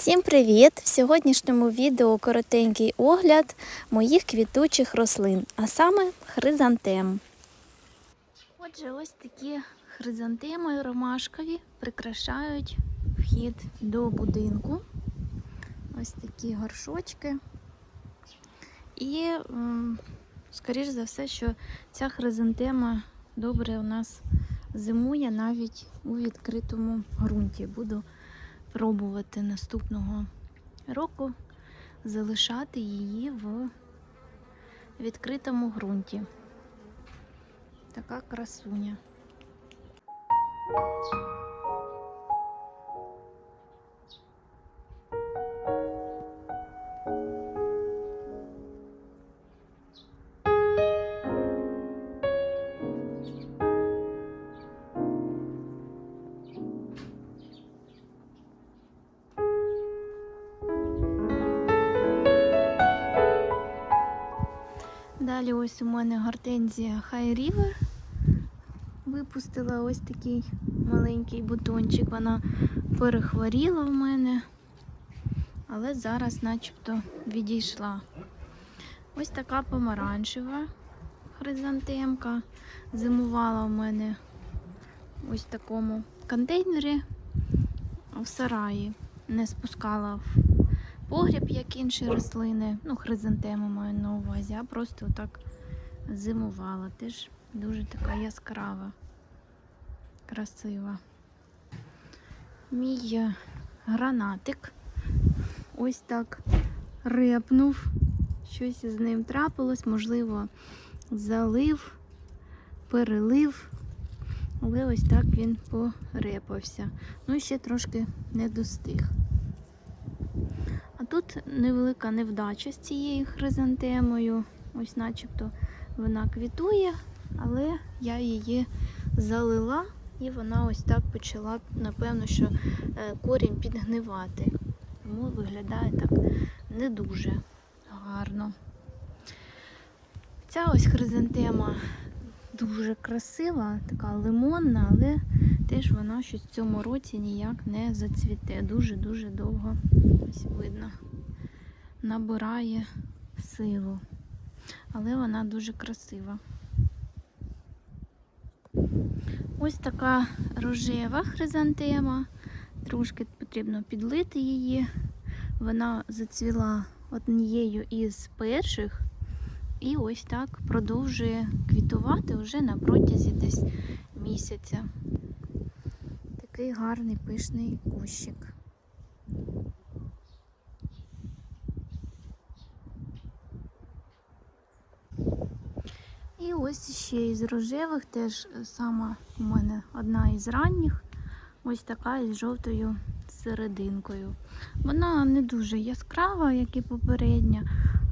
Всім привіт! В сьогоднішньому відео коротенький огляд моїх квітучих рослин, а саме хризантем. Отже, ось такі хризантеми ромашкові прикрашають вхід до будинку. Ось такі горшочки. І, скоріш за все, що ця хризантема добре у нас зимує навіть у відкритому ґрунті. Буду пробувати наступного року залишати її в відкритому ґрунті. Така красуня. Далі ось у мене гортензія High River. Випустила ось такий маленький бутончик. Вона перехворіла в мене, але зараз начебто відійшла. Ось така помаранчева хризантемка. Зимувала в мене ось такому контейнері в сараї. Не спускала в погріб, як інші рослини. Ну, хризантеми маю на увазі, а просто отак зимувала. Теж дуже така яскрава, красива. Мій е, гранатик ось так репнув. Щось із ним трапилось, можливо, залив, перелив, але ось так він порепався. Ну і ще трошки не достиг. А тут невелика невдача з цією хризантемою. Ось начебто вона квітує, але я її залила і вона ось так почала, напевно, що е, корінь підгнивати. Тому виглядає так не дуже гарно. Ця ось хризантема дуже красива, така лимонна, але теж вона щось в цьому році ніяк не зацвіте. Дуже-дуже довго ось видно. Набирає силу. Але вона дуже красива. Ось така рожева хризантема. Трошки потрібно підлити її. Вона зацвіла однією із перших. І ось так продовжує квітувати вже на протязі десь місяця. Такий гарний пишний кущик. І ось ще із рожевих, теж сама у мене одна із ранніх, ось така із жовтою серединкою. Вона не дуже яскрава, як і попередня,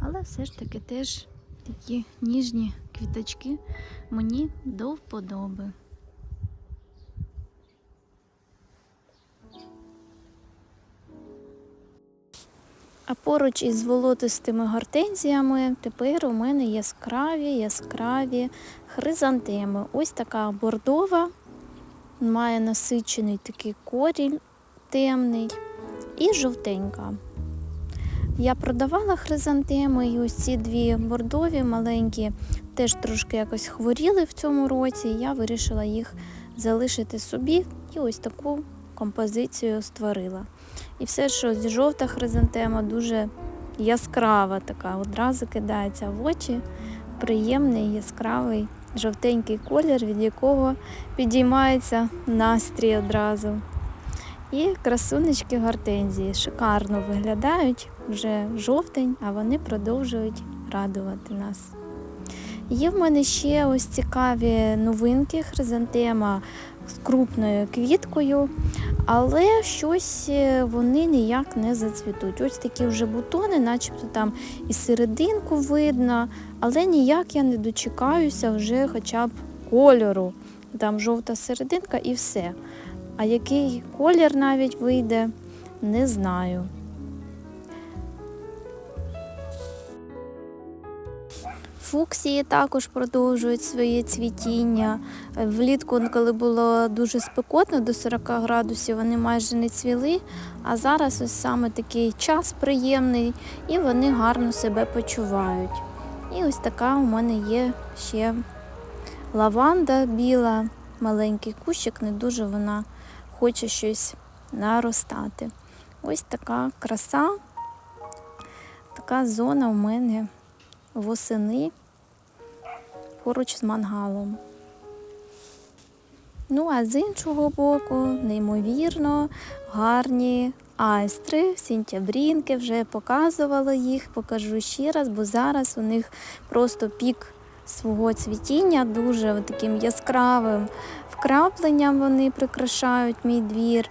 але все ж таки теж такі ніжні квіточки мені до вподоби. А поруч із волотистими гортензіями тепер у мене яскраві, яскраві хризантеми. Ось така бордова, має насичений такий корінь темний і жовтенька. Я продавала хризантеми, і ось ці дві бордові маленькі теж трошки якось хворіли в цьому році. Я вирішила їх залишити собі і ось таку композицію створила. І все, що зі жовта хризантема, дуже яскрава така, одразу кидається в очі. Приємний, яскравий, жовтенький колір, від якого підіймається настрій одразу. І красунечки гортензії шикарно виглядають вже жовтень, а вони продовжують радувати нас. Є в мене ще ось цікаві новинки хризантема з крупною квіткою, але щось е, вони ніяк не зацвітуть. Ось такі вже бутони, начебто там і серединку видно, але ніяк я не дочекаюся вже хоча б кольору. Там жовта серединка і все. А який колір навіть вийде, не знаю. Фуксії також продовжують своє цвітіння. Влітку, коли було дуже спекотно до 40 градусів, вони майже не цвіли. А зараз ось саме такий час приємний і вони гарно себе почувають. І ось така у мене є ще лаванда біла, маленький кущик, не дуже вона хоче щось наростати. Ось така краса, така зона у мене восени поруч з мангалом. Ну, а з іншого боку, неймовірно гарні айстри, сінтябрінки, вже показувала їх, покажу ще раз, бо зараз у них просто пік свого цвітіння, дуже таким яскравим вкрапленням вони прикрашають мій двір.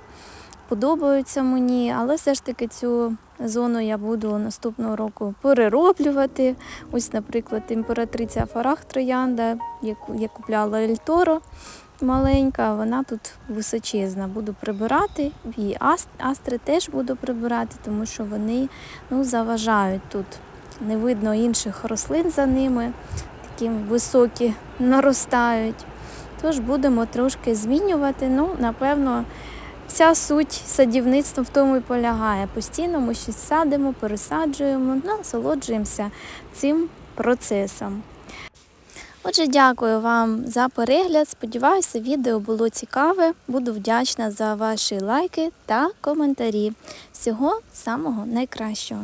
Подобаються мені, але все ж таки цю зону я буду наступного року перероблювати. Ось, наприклад, імператриця Фарах Троянда, яку я купляла Ельторо маленька, вона тут височезна. Буду прибирати. І астри теж буду прибирати, тому що вони ну, заважають тут. Не видно інших рослин за ними, такі високі наростають. Тож будемо трошки змінювати. Ну, напевно, вся суть садівництва в тому і полягає. Постійно ми щось садимо, пересаджуємо, насолоджуємося цим процесом. Отже, дякую вам за перегляд. Сподіваюся, відео було цікаве. Буду вдячна за ваші лайки та коментарі. Всього самого найкращого.